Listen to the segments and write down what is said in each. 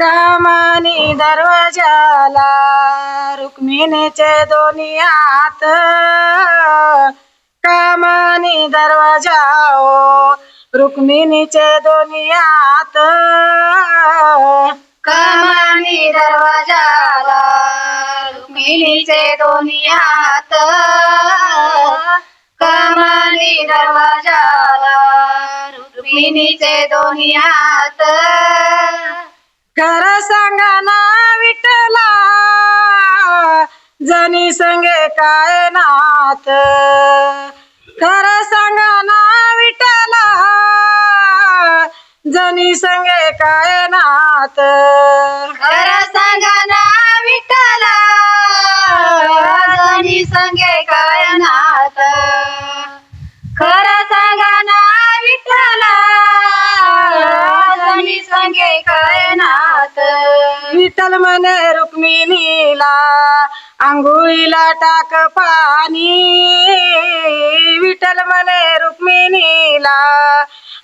कामानी दरवाजाला रुक्मिणीचे दोन्ही हात. कामानी दरवाजा ओ रुक्मिणीचे दोन्ही हात. कामानी दरवाजाला रुक्मिणीचे दोन्ही हात. कामानी दरवाजाला रुक्मिणीचे दोन्ही हात. खरं सांगा ना विठला जनी संगे काय नात? खरं सांगा ना विठला जनी संगे काय नात? खरं सांगा ना विठला जनी संगे काय नात? खरं सांगा ना विठला जनी संगे काय नात? विठ्ठल म्हणे रुक्मिणीला आंघोळीला टाक पाणी. विठ्ठल म्हणे रुक्मिणीला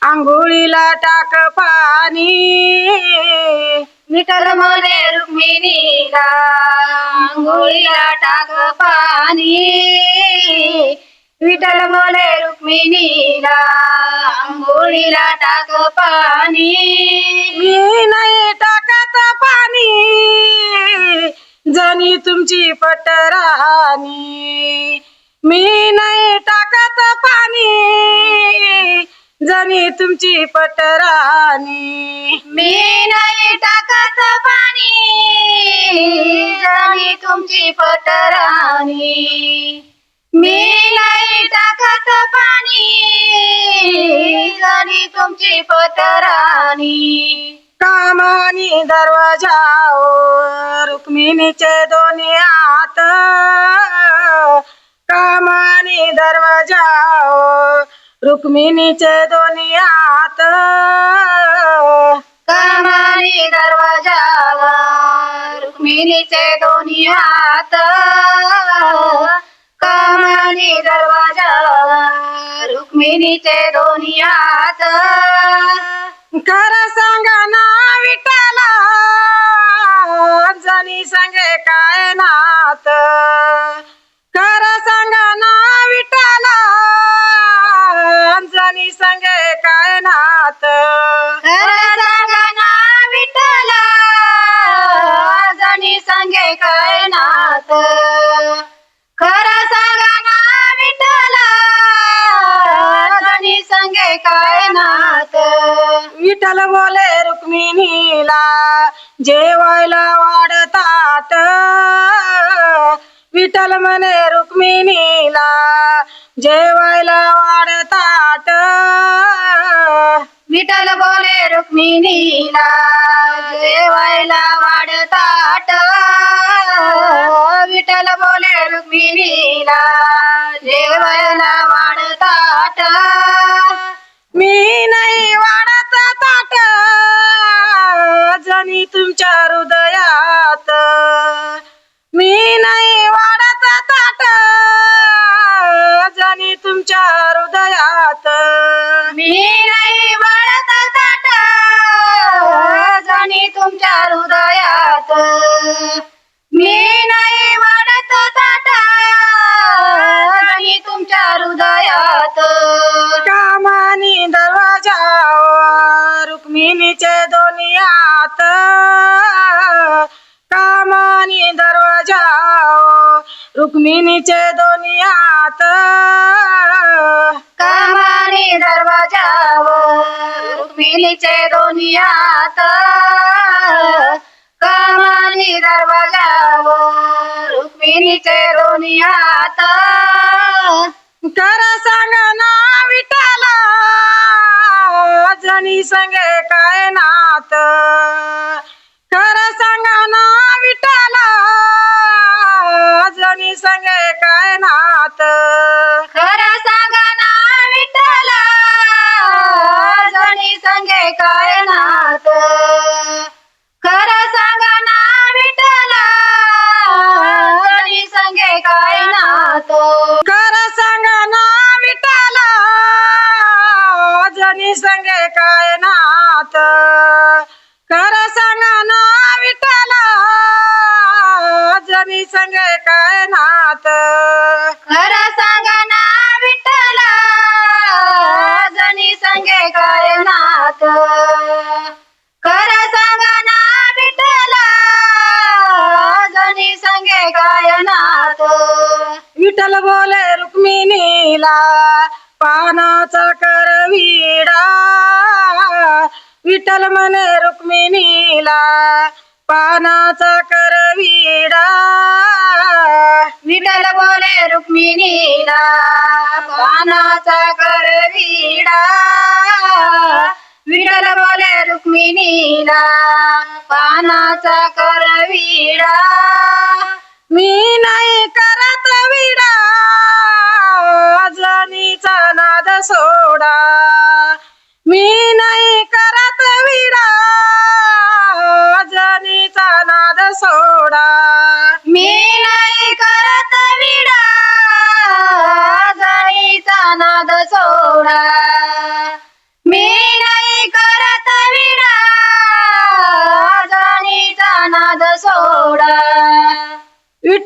आंघोळीला टाक पाणी. विठ्ठल म्हणे रुक्मिणीला आंघोळीला टाक पाणी. विठ्ठल म्हणे रुक्मिणीला आंघोळीला टाक पाणी. मी नाही टाकत पाणी. जणी तुमची पटराणी मी नाही टाकत पाणी. जणी तुमची पटराणी मी नाही टाकत पाणी. जणी तुमची पटराणी मी नाही टाकत पाणी. तुमची पटराणी कामानी दरवाजा रुक्मिणीचे दोन्ही हात. कामानी दरवाजा रुक्मिणीचे दोन्ही हात. कामानी दरवाजावर रुक्मिणीचे दोन्ही हात. रुक्मिणीचे दोन्ही हात. खरं सांगा ना विठ्ठला जणी संगे काय नात? खरं सांगा ना विठ्ठला जणी संगे काय नात? खरं सांगा ना विठ्ठला जणी संगे काय नात? विठ्ठल बोले रुक्मिणीला जेवायला वाढतात. विठ्ठल म्हणे रुक्मिणीला जेवायला वाढतात. विठ्ठल बोले रुक्मिणीला जेवायला तुझ्या हृदयात मी नाही वाढत ताट जणी तुमच्या हृदयात. मी नाही वाढत ताट जणी तुमच्या हृदयात. मी नाही वाढत ताट जणी तुमच्या हृदयात. हो, रुक्मिणीचे कामानी दरवाजा हो, रुक्मिणीचे दोनियात. कामानी दरवाजा हो, रुक्मिणीचे दोनियात. कामानी कामाने रुक्मिणीचे दोन्ही कर सांगा ना जणी संगे काय नात? खर सांगा ना विठाला जणी संगे काय नात? खरं सांगा ना विठ्ठला जणी संगे काय जणी काय नाथ रुक्मिणीला पानाचा करविडा विठ्ठल म्हणे रुक्मिणीला पानाचा करविडा विठ्ठल बोले रुक्मिणीला पानाचा करविडा विठ्ठल बोले रुक्मिणीला पानाचा करविडा मी नाही करत विडा.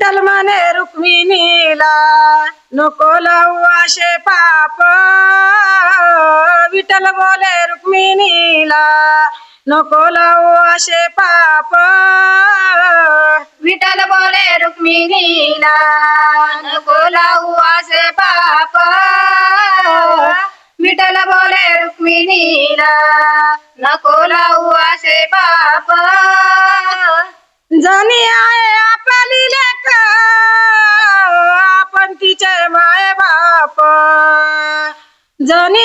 विठ्ठल म्हणे रुक्मिणीला नको लावू असे पाप विठ्ठल बोले रुक्मिणीला नको लावू असे पाप विठ्ठल बोले रुक्मिणीला नको लावू असे पाप विठ्ठल बोले रुक्मिणीला नको लावू जणी